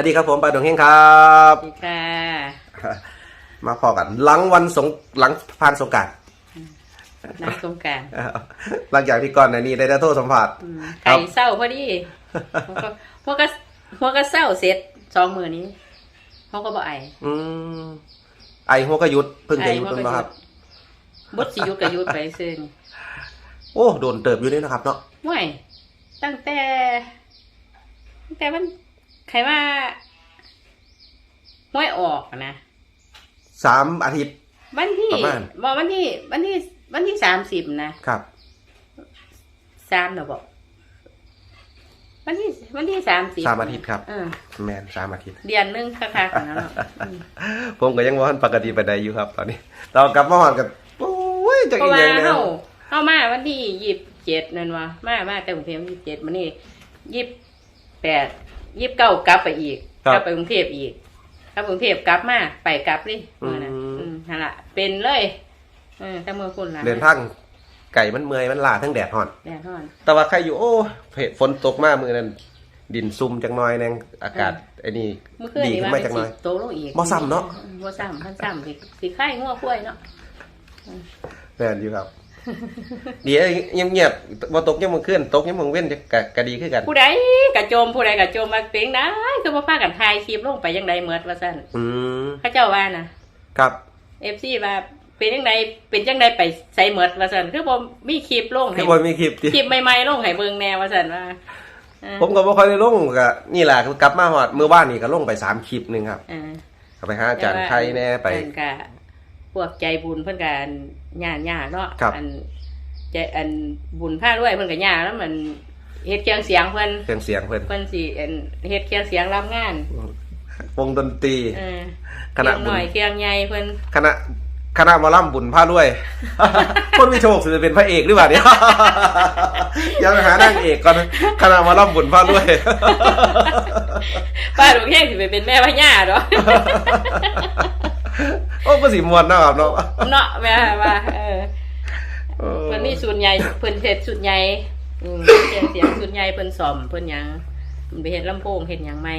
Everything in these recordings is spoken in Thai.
วัสดีครับผมปาดงเฮงครับสวัสดีค่ะ มาพอกัน หลังวันสงหลังผ่านสงกรารนักสงกรารหลังจากที่ก่อนหน้านี้ได้ได้โทษสัมผัสครัไก่บเศร้าพอดีพวกก็พวกก็พวกก็เศร้าเสร็จสองมือนี้เขาก็บ่ไออืมไอหัวก็หยุดเพิ่งจะหยุดไอ้หัวก็เพิ่งมาครับบดสิยุดกับยุดไปซึ่งโอ้โดนเติบอยู่นี่นะครับเนาะห่วยตั้งแต่ ตั้งแต่มัน ใครว่าห่วยออกอะนะสามอาทิตย์ วันที่ประมาณ บอกวันที่ วันที่ วันที่สามสิบนะครับ สามเหรอบอก วันที่ วันที่สามสิบสามอาทิตย์ครับ เออแมนสามอาทิตย์ เดือนหนึงค่ะค่ะของเราเนาะอืมผมก็ยังว่าปกติไปได้อยู่ครับ ตอนนี้ เรากลับมาหอนกันโอ้ยจะเพราะอีกว่าอย่างแนเข้าวเข้ามาวันที่ยี่สิบเจ็ดนั่นวะมามาแต่กรุงเทพยี่สิบเจ็ดมันนี่ยี่สิบแปด ยี่สิบเก้ากลับไปอีกครับกลับไปกรุงเทพอีกกลับกรุงเทพกลับมาไปกลับเลยเมื่อนั้นอืม อืมนั่นละเป็นเลยเออแต่เมื่อคุณละเดินทางไก่มันเมื่อยมันลาทั้งแดดห่อน แดดร้อน แต่ว่าใครอยู่โอ้ฝนตกมากมือนั้น ดินซุ่มจังน้อยแนงอากาศไอ้นี่เมื่อคืนดีนี่ขึ้นว่ามาเป็จันงสีน้อย โตลงอีกบ่ซ้ำเนาะ บ่ซ้ำพันซ้ำสิสีไข่งัวกล้วยเนาะแม่นอยู่ครับ ดีไอ้เงียบๆบ่ตกยังมึงขึ้นตกยังมึงเว้นจะกะกะดีขึ้นกัน ผู้ใดกระโจมผู้ใดกระโจมมาเปลงได้คือบ่พากันทายคลิปลงไปยังไดเหมือดว่าซั่นอืมเขาเจ้าว่านะครับเอฟซีว่าเป็นยังไงเป็นยังไงไปใส่เหมือดว่าสันคือผมมีคลิปลงคืให้อบ่มีคลิปที่คลิปใหม่ๆลงให้เบิ่งแนวว่าสันว่าเออผมก็บ่ค่อยได้ลงก็นี่แหละคือกลับมาฮอดเมื่อวานนี่ก็ลงไปสามคลิปหนึงครับเออก็ไปหาอาจารย์ไทยแน่ไปเพิ่นก็พวกใจบุญเพิ่นก็ ญาติญาติเนาะครับ อันใจอันบุญผ้าด้วยเพิ่นก็ญาติแล้วมันเฮ็ดเครื่องเสียงเพิ่นเครื่องเสียงเพิ่นเพิ่นสิอันเฮ็ดเครื่องเสียงรับงานวงดนตรีเออคณะเครื่องบุหญน่อยเครื่องใหญ่เพิ่นคณะคณะหมอลำบุญผ้ารวย คนมีโชคสิจะเป็นพระเอกหรือเปล่าเนี่ย ยังหานางเอกก่อนนะคณะหมอลำบุญผ้ารวย ป้าลูกแห้งสิไปเป็นแม่พญาเนาะ โอ้ก็สีมวนเนาะครับเนาะเนาะแม่ว่าเออเออเพิ่นนี่สูตรใหญ่เพิ่นเฮ็ดสูตรใหญ่อืมเสียงเสียงสูตรใหญ่เพิ่นซ่อมเพิ่นหยังเพิ่นไปเฮ็ดลำโพงเฮ็ดหยังใหม่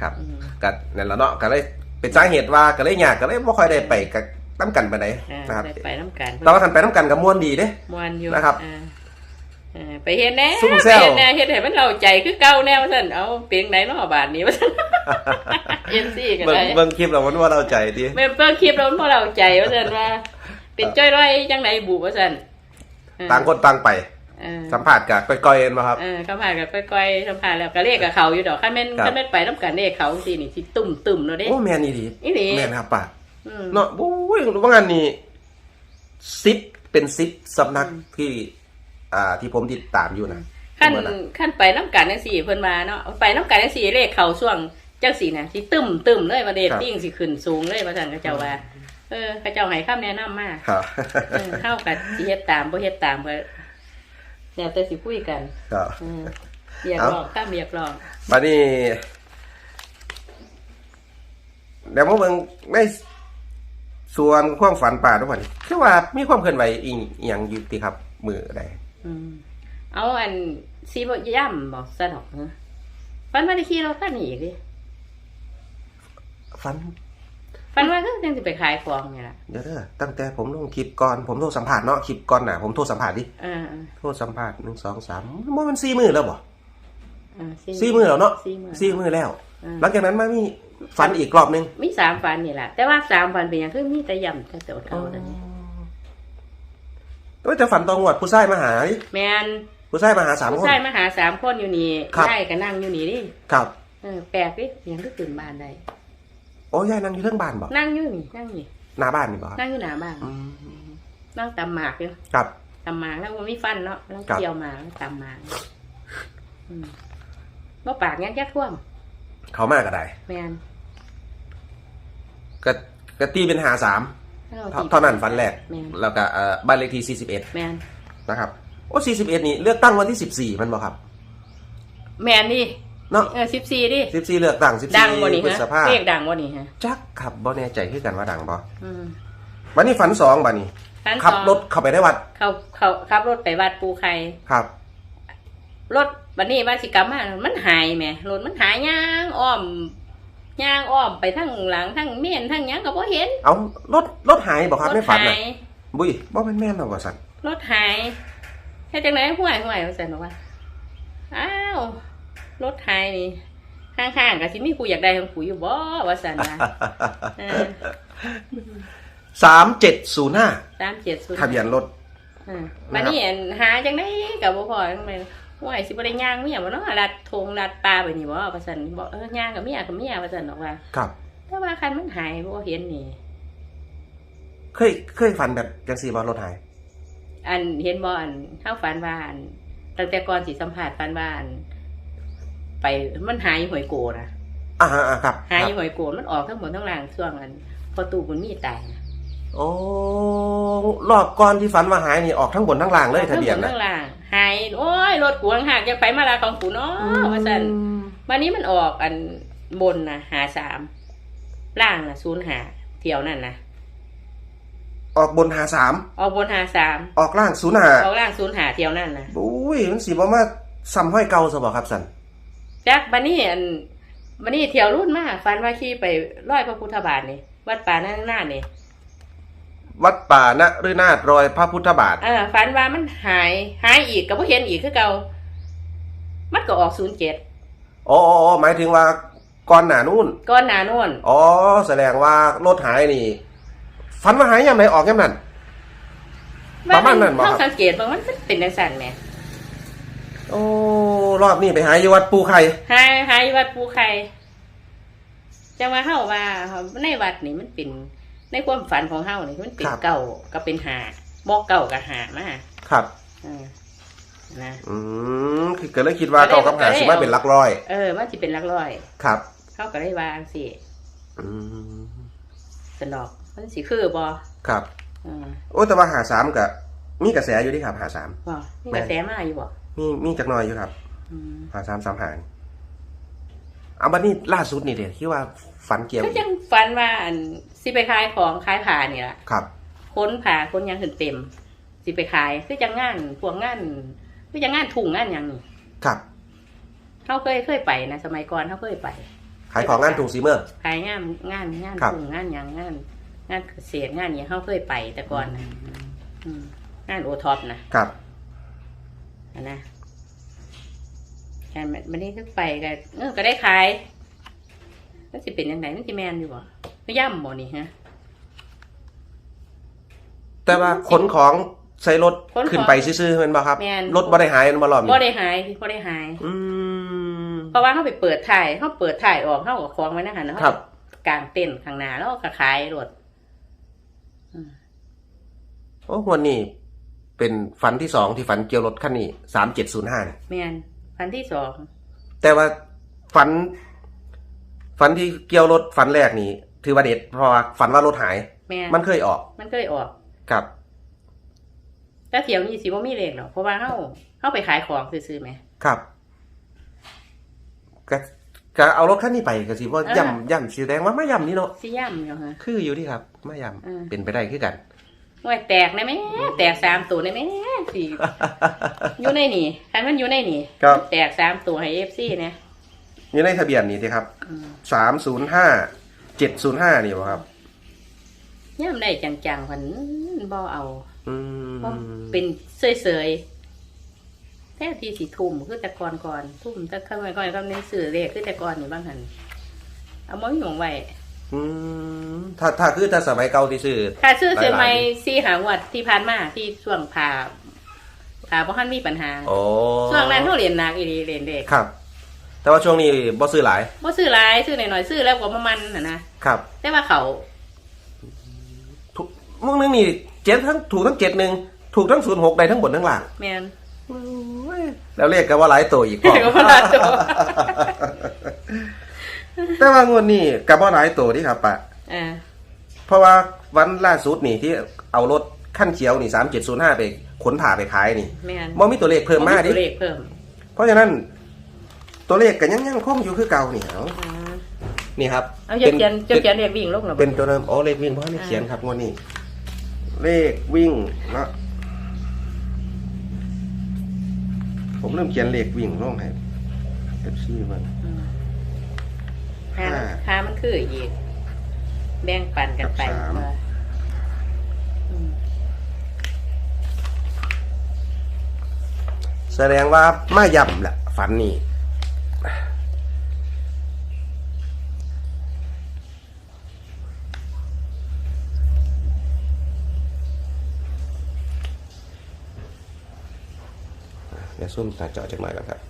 ครับอืมก็นั่นแหละเนาะก็เลยเป็นสาเหตุว่าก็เลยยากก็เลยบ่ค่อยได้ไปกับน้ำกันไปไหนใดอ่านะครับได้ไปน้ำกันแต่ว่าคันไปน้ำกันกับม่วนดีเด้ม่วนอยู่นะครับอ่าอ่าไปเฮ็ดแหน่ซุ่มไปแซวเฮ็ดแหน่เฮ็ดให้มันเล่าใจคือเก่าแน่ว่าซั่นเอาเปียงไหนเนาะบาดนี้ว่าซั่น เอ็นซี่ก็เบิ่งได้เบิ่งคลิปแล้วมันว่าเราใจดีแม่เบิ่งคลิปแล้วมันบ่เล่าใจว่าซั่นว่า เป็นจ้อยร้อยจังไดบุว่าซั่นเออต่างคนต่างไป เออ สัมผัสกับก้อยๆเอ็นมาครับ เออเข้ามากับก้อยๆสัมภาษณ์แล้วก็เลขกับเขาอยู่ดอกคันแม่นครับคันแม่นไปนํกันเลขเขาจังซี่นี่สิตุ่มๆเนาะเด้ โอ้แม่นอีดีอีหลี แม่นครับป้าอืม เนาะโอ้ยว่างานนี้ซิปเป็นซิปสำนักที่ อ่าที่ผมติดตามอยู่นะขั้นผมว่านะขั้นไปน้ำกันจังสี่เพิ่นมาเนาะไปน้ำกันจังสี่เลขเขาช่วง จังสี่น่ะสิตึมตึมเลยว่าเดตติ้งสิขึ้นสูงเลยว่าซั่นเขาเจ้าว่า เออเขาเจ้าให้คำแนะนำมาครับเออเฮากับสิเฮ็ดตามบ่เฮ็ดตามก็แล้วแต่สิคุยกันครับเออเรียกร้องตามเรียกร้องบัดนี้เดี๋ยวมาเบิ่งในส่วนความฝันป่าทุกวันคือว่ามีความเคลื่อนไหวอีกอย่างอยู่ติครับ มือใดอืมเอาอันสิบ่ย่ำบ่ซะดอกเนอะฝันว่าได้ขี่รถคันนี้อีกดิ ฝันฝันว่าก็จังสิไปขายของนี่ล่ะเดี๋ยวเด้อตั้งแต่ผมลงคลิปก่อนผมโทรสัมภาษณ์เนาะคลิปก่อนน่ะผมโทรสัมภาษณ์ดิเออโทรสัมภาษณ์หนึ่งสองสามมันมันสี่มือแล้วบ่เออสี่มือแล้วเนาะสี่มื้อสี่มือแล้วเออหลังจากนั้นมามีฝันอีกรอบหนึงมีสามฟันนี่แหละแต่ว่าสามฟันเป็นอย่างคือมีแต่ย่ำแต่โตเท่านั้นก็จะฝันตองวดผู้ชายมาหาดิแมนผู้ชายมาหาสามผู้คนชายมาหาสามคนอยู่นี่ครับยายก็นั่งอยู่นี่ดิครับเออแปลกดิยังก็ตื่นบ้านได้ โอ้ยายนั่งอยู่เรื่องบ้านบ่นั่งอยู่นี่นั่งนี่หน้าบ้านนี่บ่ครับนั่งอยู่หน้าบ้านอืมนั่งตำหมากอยู่ครับ ตำหมากแล้วมันมีฟันเนาะแล้วครับ เกี่ยวหมากแล้วตำหมากอืมว่าปากยังยักท่วมเขามาก็ได้แมนก็ก็ตีเป็นหาสามให้รเท่าตีเท่านั้นฝันแรก แมนแล้วก็เอ่อบ้านเลขที่41แมนนะครับโอ้41นี่เลือกตั้งวันที่14มันบ่ครับ แมนดิ เนาะเออสิบสี่ดิ14เลือกตั้งดังบ่นี่14พฤฮะษภาเรียกดังบ่นี่ฮะจักครับบ่แน่ใจคือกันว่าดังบ่อืมวันนี้ฝันสองบัดนี้ ชั้นขับสองรถเข้าไปในวัดเขาเขาขับรถไปวัดปูไข่ครับ รถวันนี้ว่าสิกลับมามันหายแหมรถมันหายย่างอ้อมย่างอ้อมไปทั้งหลังทั้งเมียนทั้งหยังก็บ่เห็นเอารถรถหายบอกครับรในถฝันหาน่ะยบุ้ยบ่เป็นแม่นหรอกว่าสันรถหายแค่จังไหนห่วยห่วยว่าซั่นบอกว่าอ้าว รถหายนี่ข้างๆก็สิมีผู้อยากได้ของผู้อยู่บ่ว่าซั่นว่าเออสามเจ็ดศูนย์ห้า370ทะเบียนรถอ่าวันนี้อันหาจังไดก็บ่พอจังไดห่วยสิบ่ได้ย่างเมียบ่เนาะลัดทงลัดปลาไปนี่บ่ว่าซั่นบอกเออย่างกับเมียกับเมียว่าซั่นบอกว่า ครับ แต่ว่าคันมันหายบ่เห็นนี่ เคยเคยฝันแบบจังสี่บอรถหาย อันเห็นบ่อันเฮาฝันว่าอันตั้งแต่ก่อนสิสัมภาษณ์ฝันว่าอัน ไปมันหายอยู่หอยโกนะอ่าอ่าครับหายคอรับยู่หอยโกมันออกทั้งหมดทั้งหลังช่วงอันพอตู้มันมีตายนะโอ้รอบก่อนที่ฝันว่าหายนี่ออกทั้งบนทั้งล่างเลยทะเบียนทั้งหมดนะทั้งหลังหายโอ้ยรถกวงหักจะไปมาลาของกูเนาะว่าซั่นวันนี้มันออกอันบนน่ะหาสามล่างน่ะศูนย์หาเที่ยวนั่นนะออกบนหาสามออกบนหาสามออกล่างศูนย์หาออกล่างศูนย์หาเที่ยวนั่นนะอุ้ยมันสีบ่มาซ้ำห้อยเก่าซะบ่ครับสัน จักบันนี้อันบันนี้เที่ยวรุ่นมากฟันว่าขี่ไปร้อยพระพุทธบาทนี่วัดป่านั่นหน้านี่วัดป่านะฤนาถรอยพระพุทธบาทเออฟันว่ามันหายหายอีกก็บ่เห็นอีกคือเก่ามันก็ออกศูนย์เจ็ดอ๋ออ๋ออ๋อหมายถึงว่าก่อนหน้านู่นก้อนหนาโน่นอ๋อ แสดงว่ารถหายนี่ฝันว่าหายยามไหนออกยามนั้นประมาณนั้นบ่ครับเขาสังเกตบางมันเป็นจังสั่นแหม โอ้รอบนี้ไปหายอยู่วัดปูไข่หายหายวัดปูไข่จังว่าเฮาว่าในวัดนี่มันเป็นในความฝันของเฮานี่มันเป็นเก่าก็เป็นหาบ่เก่ากับหามาครับเออนะอืมคือก็เลยคิดว่าเก่ากับหาสิมาเป็นหลักร้อย เออมันสิเป็นหลักร้อย ครับเขาก็ได้วางสิอืมสนอกมันสิคือบอครับเออโอ้แต่ว่าหาสามกับมีกระแสอยู่ที่ครับหาสามบอมีกระแสมาอยู่บ่ มีมีจักหน่อยอยู่ครับอืมหาสามสามหางเอาบัดนี้ล่าสุดนี่เดี๋ยวที่ว่าฝันเกี่ยวก็จังฝันว่าอันสิไปขายของขายผ้านี่ล่ะครับ ค้นผ้าค้นหยังขึ้นเต็ม สิไปขายคือจังงานพวกงานคือจังงานถุงงานหยังนี่ครับ เขาเคยเคยไปนะสมัยก่อนเขาเคยไป ขายของงานถุงซีเมอร์ ขายงานงานงานครับ ถุงงานหยังงาน งานเกษตร งานเนี่ยเขาเคยไปแต่ก่อนนะอืมงานโอท็อปนะครับ อะนะแค่มันนี่ขึ้นไปก็เออก็ได้ขายแล้วสิเป็นยังไงนั่นสิแมนอยู่บ่ไม่ย่ำบ่นี่ฮะแต่ว่าขนของใส่รถขนของขึ้นไปซื่อๆแมันบ่ครับแม่นรถบ่ได้หายแมันบ่รอบบ่นี้ได้หายบ่ได้หาย อืมเพราะว่าเขาไปเปิดถ่ายเขาเปิดถ่ายออกเขากับของไว้นะฮะแล้วครับกลางเต้นท์ข้างหน้าแล้วก็ขายรถอืมโอ้วันนี้ เป็นฝันที่สองที่ฝันเกี่ยวรถคันนี้สามเจ็ดศูนย์ห้าแมนพันที่สองแต่ว่าฝัน ฝันที่เกี่ยวรถฝันแรกนี่ถือว่าเด็ดเพราะว่าฝันว่ารถหาย แมนมันเคยออก มันเคยออกครับแต่เที่ยวนี้สิบ่มีเลขหรอกเพราะว่าเขาเขาไปขายของซื้อๆไหมครับก็ก็เอารถคันนี้ไปก็สิว่าเออย่ำย่ำสีแดงว่าไม่ย่ำนี่เนาะสิย่ำอยู่ฮะคืออยู่ที่ครับไม่ย่เออำเป็นไปได้คือกัน หน่วยแตกได้ไหมแตกสามตัวได้ไหมสี่อยู่ในนี่คันมันอยู่ในนี่ครับ แตกสามตัวให้เอฟซีเนี่ยอยู่ในทะเบียนนี่สิครับสามศูนย์ห้าเจ็ดศูนย์ห้านี่บ่ครับ ย่ำได้จังๆพันบ่เอาอืมเพราะเป็นเสยๆแท้ที่สีทุ่มคือแต่ก่อนก่อนทุ่มแต่ข้างไว้ก่อนก็ในสื่อเลขคือแต่ก่อนนี่บ้างหันเอามาหยงไว้ อืมถ้าถ้าคือถ้าสมัยเก่าที่ซื้อถ้าซื้อเสือหลายๆไม้ซีหางวัดที่ผ่านมาที่ช่วงผ่าผ่าบ่ทันมีปัญหาโอ้ช่วงนั้นเขาเรียนหนักอีหลีเรียนเด็กครับ แต่ว่าช่วงนี้บ่ซื้อหลายบ่ซื้อหลายซื้อหน่อยๆซื้อแล้วก็ประมาณน่ะนะครับ แต่ว่าเขาทุกมึงนึงนี่เจ็ดทั้งถูกทั้งเจ็ดหนึ่งถูกทั้งศูนย์หกได้ทั้งบนทั้งล่างแม่นแล้วเรียกกันว่าหลายตัวอีกพอเรียกว่าหลายตัว แต่ว่างวดนี้กับว่าหลายตัวที่ครับปะอ่าเพราะว่าวันล่าสุดนี่ที่เอารถขั้นเขียวนี่สามเจ็ดศูนย์ห้าไปขนผ่าไปขายนี่แม่นบ่มีตัวเลขเพิ่มมาดิตัวเลขเพิ่มเพราะฉะนั้น ตัวเลขกันยังยังคงอยู่คือเก่านี่เอาอ่านี่ครับเอาจะเป็นเขียนจะเขียนเลขวิ่งลงหรอเป็นตัวเดิมโอ้เลขวิ่งเพราะนี่เขียนครับงวดนี้ เลขวิ่งเนาะผมเริ่มเขียนเลขวิ่งลงให้เอฟซีมันอืม หาห้าหามันคืออีก แบ่งปันกันไปกับสาม ว่าอืมแสดงว่ามาย่ำแหละฝันนี่เดี๋ยวซุ่มตาเจาะจักหน่อยก่อนครับ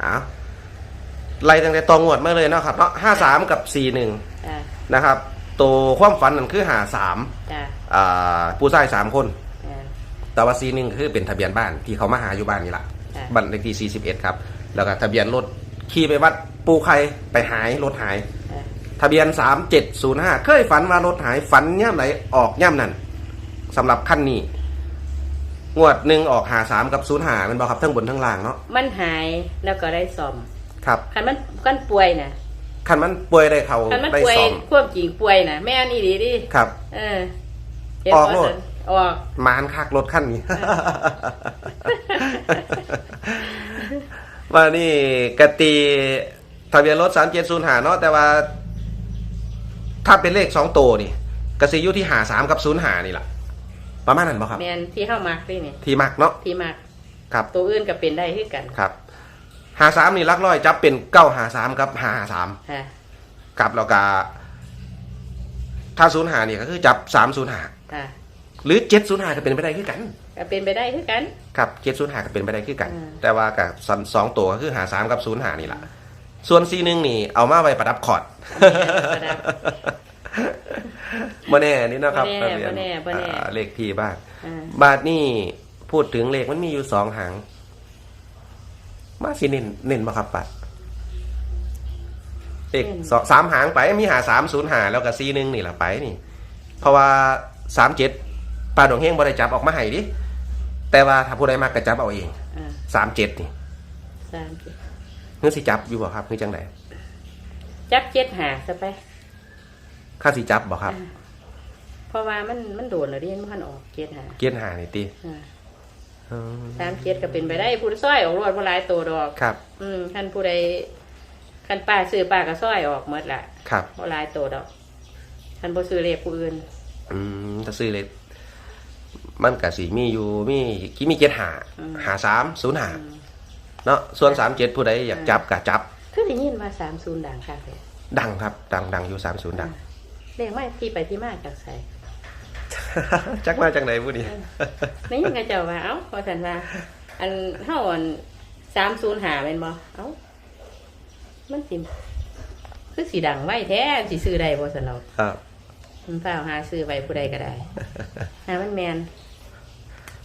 เอา ไล่ตั้งแต่ตองวดมาเลยเนาะครับเนาะห้าสามกับสี่หนึ่งจ้านะครับ ตัวความฝันนั่นคือหาสามจ้าอ่าผู้ชายสามคน จ้าแต่ว่าซีหนึ่งคือเป็นทะเบียนบ้านที่เขามาหาอยู่บ้านนี่แหละค่ะบ้านเลขที่ 41 ครับ แล้วก็ทะเบียนรถขี่ไปวัดปูไข่ไปหายรถหาย จ้าทะเบียน 3705 เคยฝันว่ารถหายฝันย่ำไหนออกย่ำนั่นสำหรับขั้นนี้ งวดหนึ่งออกหาสามกับศูนย์หาเป็นบอครับทั้งบนทั้งล่างเนาะมันหายแล้วก็ได้ซ่อม ครับคันมันกันป่วยนะคันมันป่วยได้เขาคันมันได้ป่วยซ่อมควบจริงป่วยนะแม่นี่ดีดิครับ เออเห็นออกบ่โลดนั่นออกมานคักรถขั้นนี้ ว่านี่กตีทะเบียนรถสามเจ็ดศูนย์หาเนาะแต่ว่า ถ้าเป็นเลขสองตัวนี่กสิอยุที่หาสามกับศูนย์หานี่แหละประมาณนั้นป่ะครับ แมนที่เข้ามักนี่นี่ ที่มักเนาะที่มักครับตัวอื่นก็เป็นได้คือกัน ครับ หาสามนี่ลักร้อยจับเป็นเก้าหาสามกับหาหาสามค่ะครับแล้วก็ถ้าศูนย์หานี่ก็คือจับสามศูนย์หาค่ะหรือเจ็ดศูนย์หาก็เป็นไปได้คือกันก็เป็นไปได้คือกัน ครับเจ็ดศูนย์หาก็เป็นไปได้คือกัน อืม แต่ว่ากับสองสองตัวก็คือหาสามกับศูนย์หานี่แหละส่วนซีหนึ่งนี่เอามาไว้ประดับคอร์ดประดับบ่แน่นี่นะครับบ่แน่ทะเบียบ่แน่บ่แน่ อ่าเลขที่บ้าน อ่าบาทนี่พูดถึงเลขมันมีอยู่สองหาง มาสิเน้นเน้นบ่ครับปัดเลขสองสามหางไปมีหาสามศูนย์หาแล้วก็ซีหนึ่งนี่แหละไปนี่ เพราะว่าสามเจ็ดปลาดวงเฮงบริจับออกมาให้ดิแต่ว่าถ้าผู้ใดมากกระจับเอาเองอ่าสามเจ็ดนี่สามสิบเงื่อสิจับอยู่บ่ครับคือจังไดจับเจ็ดหาซะไปข้าสิจับบ่ครับอ่าเพราะว่ามันมันโดนแล้วดิมันออกเจ็ดหาเกียนหานี่ตีอ่า สามเจ็ดก็เป็นไปได้ผู้ซ้อยออกรวดผู้หลายตัวดอกครับ อืมคันผู้ใดคันป้าซื้อป้าก็ซ้อยออกหมดละครับผู้หลายตัวดอกคันบ่ซื้อเลขผู้อื่น อืมถ้าซื้อเลขมันก็สิมีอยู่มีกี่มีเจ็ดหาหาสามศูนย์หาอืมเนาะส่วนสามเจ็ดผู้ใดอยากจับก็จับคือได้ยินว่าสามศูนย์ดังค่ะเลยดังครับ ดังดังอยู่สามศูนย์ดังเลขไม่ที่ไปที่มาจากไส จักมาจากไหนผู้นี้ไม่ยังกระเจ้าว่าเอ้าพอสันว่า อันเท่าอันสามศูนย์หาเป็นบ่เอ้ามันสิคือสีดังไว้แท้สิซื้อได้บ่สันเราครับมันเปล่าหาซื้อไว้ผู้ใดก็ได้หามันแมน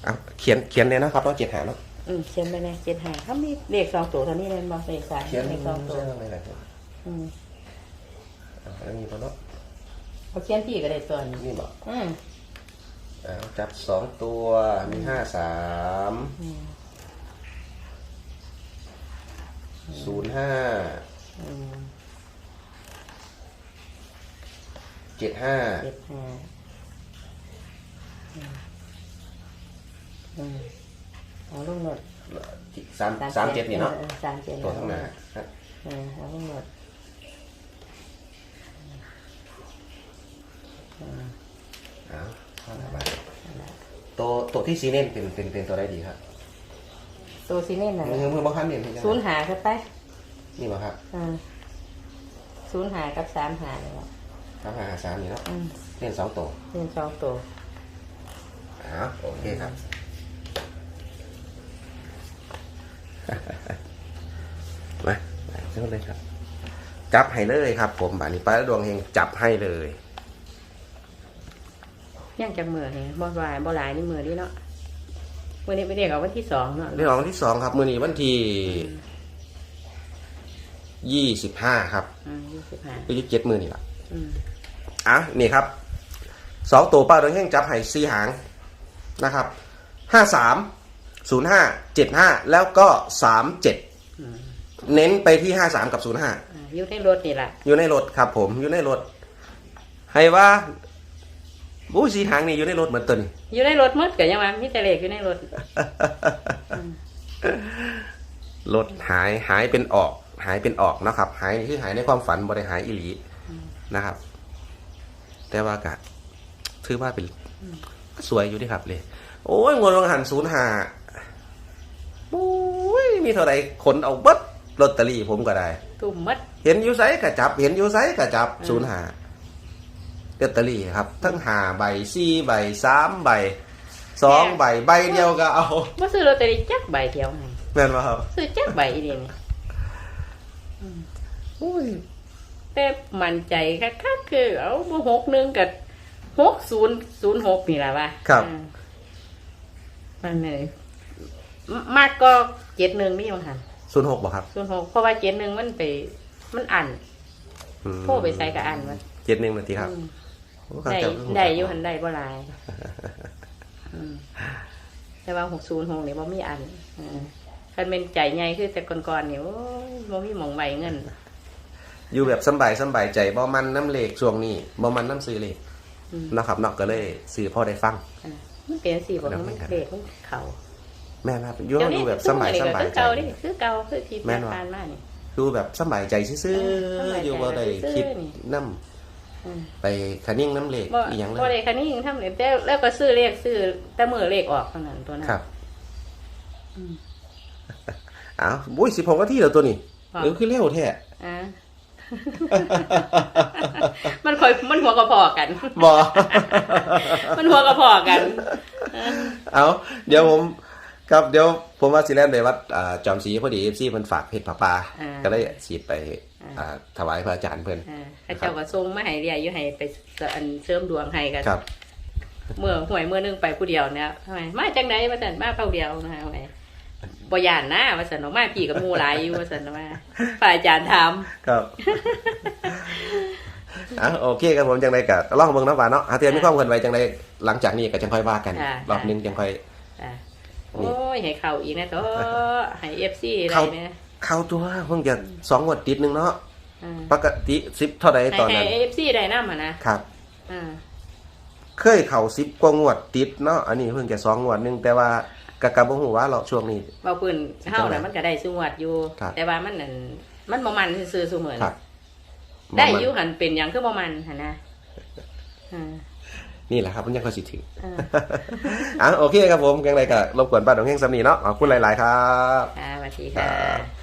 เอาเขียนเขียนเลยนะครับว่าเจ็ดหาเนาะอืมเขียนไปเลยเจ็ดหาถ้ามีเลขสองตัวเท่านี้เลยบ่เลขสามเขียนเลขสองตัวอะไรอะไรครับอืมอ่าแล้วมีพอเนาะเขาเขียนที่ก็ได้ตัวนี้นี่บอกอืมเอาจับสองตัวมีห้าสามอืมศูนย์ห้าอืมเจ็ดห้าเจ็ดห้าอืมอืมเอาลูกหนวดสามสามเจ็ดนี่เนาะออสามเจ็ดตัวข้างหน้าครับเออเอาลูกหนวดเอาเข้าหน้าบ้าน ตัวตัวที่ซีเน่นเป็นเป็นเป็นตัวได้ดีครับตัวซีเน่นน่ะมือมือบางครั้งเนี่ยเห็นไหมศูนย์หาครับไปนี่บ่ครับอ่าศูนย์หากับสามหาเลยว่ะสามหาหาสามนี่เนาะอืมเล่นสองตัวหนึ่งสองตัวอ๋อโอเคครับมาไปเริ่มเลยครับ จับให้เลยครับ ผมบานี้ป้าดวงเฮงจับให้เลย ยังจากมือเฮบ่วายบ่หลายนี่มือนี่เนาะมือนี้ไปเรียกเอาวันที่สองเนาะเรื่องของวันที่สองครับ มือนี้วันที่ยี่สิบห้าครับอืมยี่สิบห้าไปยี่สิบเจ็ดมือนี่ละอืมอะนี่ครับสองตัวป้าดวงเฮงจับให้สี่หางนะครับห้าสามศูนย์ห้าเจ็ดห้าแล้วก็สามเจ็ดอืมเน้นไปที่ห้าสามกับศูนย์ห้าอ่าอยู่ในรถนี่แหละอยู่ในรถครับผมอยู่ในรถให้ว่า อู้สีหางนี่อยู่ในรถเหมือนตัวนี้อยู่ในรถหมดก็ยังว่ามีแต่เลขอยู่ในรถ รถหายหายเป็นออก หายเป็นออกนะครับ หายนี่คือหายในความฝันบ่ได้หายอีหลีนะครับ แต่ว่ากะถือว่าเป็นสวยอยู่เดิครับเลย โอ้ยงวดลงหันศูนย์หาโอ้ยมีเท่าไหร่คนเอาเบิดลอตเตอรี่ผมก็ได้ ตุ่มหมดเห็นอยู่ไซกะจับ เห็นอยู่ไซกะจับอืมศูนย์หา ลอตเตอรี่ครับ ทั้งหาใบสี่ใบสามใบสองใบใบเดียวก็เอาบ่ซื้อลอตเตอรี่จักใบเดียวให้แม่นป่ะครับ ซื้อจักใบอีนี่อุ้ยแต่มั่นใจคักๆคือเอาบ่หกหนึงกับ6006นี่ล่ะว่าครับมันเลยมากก็71นี่มั้งค่ะศูนย์หกบ่ครับ06เพราะว่า71มันไป มันอันอืมโทรไปใส่กับอันมันเจ็ดหนึ่งนาทีครับอืมโอ้ครับ ได้เจ้าได้อยู่หันได้บ่หลายอืมแต่ว่าหกศูนย์หกนี่บ่มีอันอืมคันเป็นใจใหญ่คือแต่ก่อนๆนี่โอ้ยบ่มีหมองใบเงิน อยู่แบบสำบายสำบายใจบ่มันน้ำเลขช่วงนี้บ่มันน้ำซื้อเลขอืมนะครับนอกก็เลยซื้อพ่อได้ฟังอะมันเป็นสี่บ่แล้วมันไม่ครับเด็กมันเขาแม่นะครับอยู่ดูแบบสำบายคือสำบายคือใจเก่าดิคือเก่าคือที่แม่ผ่านว่ะผ่านมานี่ดูแบบสำบายใจซื่อเออสำบายๆใจอยู่บ่ได้ซื่อๆคิดนี่น้อืมำ ไปคันนิ่งน้ำเลขบ่อีหยังเลบ่ยได้คันนี้ทำเลยแต่แล้วก็ซื้อเลขซื้อแต่มือเลขออกเท่านั้นตัวนั้นครับอืมอ้าวบุ้ยสิบหกนาทีแล้วตัวนี้ว่ะเออคือเร็วแท้อ่ามันคอยมันหัวกระพอกันบ่มันหัวกระพอกัน เอาเดี๋ยวผมครับเดี๋ยวผมว่าสิแลนไปวัดอ่าจอมศรีพอดีเอฟซีเพิ่นฝากเพชรผาปาอ่าก็ได้สีดไป อ่าอ่าถวายพระอาจารย์เพิ่นอ่าข้าเจ้าก็ส่งมาให้เรียอยู่ให้ไปอันเสริมดวงให้กันครับ เมื่อหวยเมื่อนึงไปผู้เดียวเนี่ยทำไมมาจังไดว่าสันมาเป้าเดียวนะทำไมบ่ยานนะว่าสันออกมาพี่กับหมูหลายอยู่ว่าสันออกมาฝ่ายอาจารย์ถามครับอะโอเคครับผมจังไดก็ลองเบิ่งเนาะว่าเนาะหาเทื่อมีความเคลื่อนไหวจังไดหลังจากนี้ก็จังค่อยว่ากันค่ะรอบหนึงจังค่อยอ่าโอ้ยให้เข่าอีกนะโตให้เอฟซีอะไรเข้าเนี่ย เข้าตัวเพิ่งจะสองงวดติดหนึงเนาะอ่าปกติ10เท่าใดให้ตอนให้นั้นเอฟซีได้น้ำอะนะครับอ่าเคยเข้า10กว่างวดติดเนาะอันนี้เพิ่งจะสองงวดหนึงแต่ว่ากะกะบ่ฮู้ว่าเราช่วงนี้เบาปืนเฮาน่ะมันก็ได้สงวดอยู่ครับแต่ว่ามันนั่นมันบ่มันซื่อๆซุเหมือนครับได้อยู่หันเป็นหยังคือบ่มันหั่นนะอ่านี่แหละครับมันยังค่อยสิถึงอ่าอะโอเคครับผมยังไงก็รบกวนป้าดงเฮงสำนีเนาะขอบคุณหลาย ๆ ครับค่ะสวัสดีค่ะ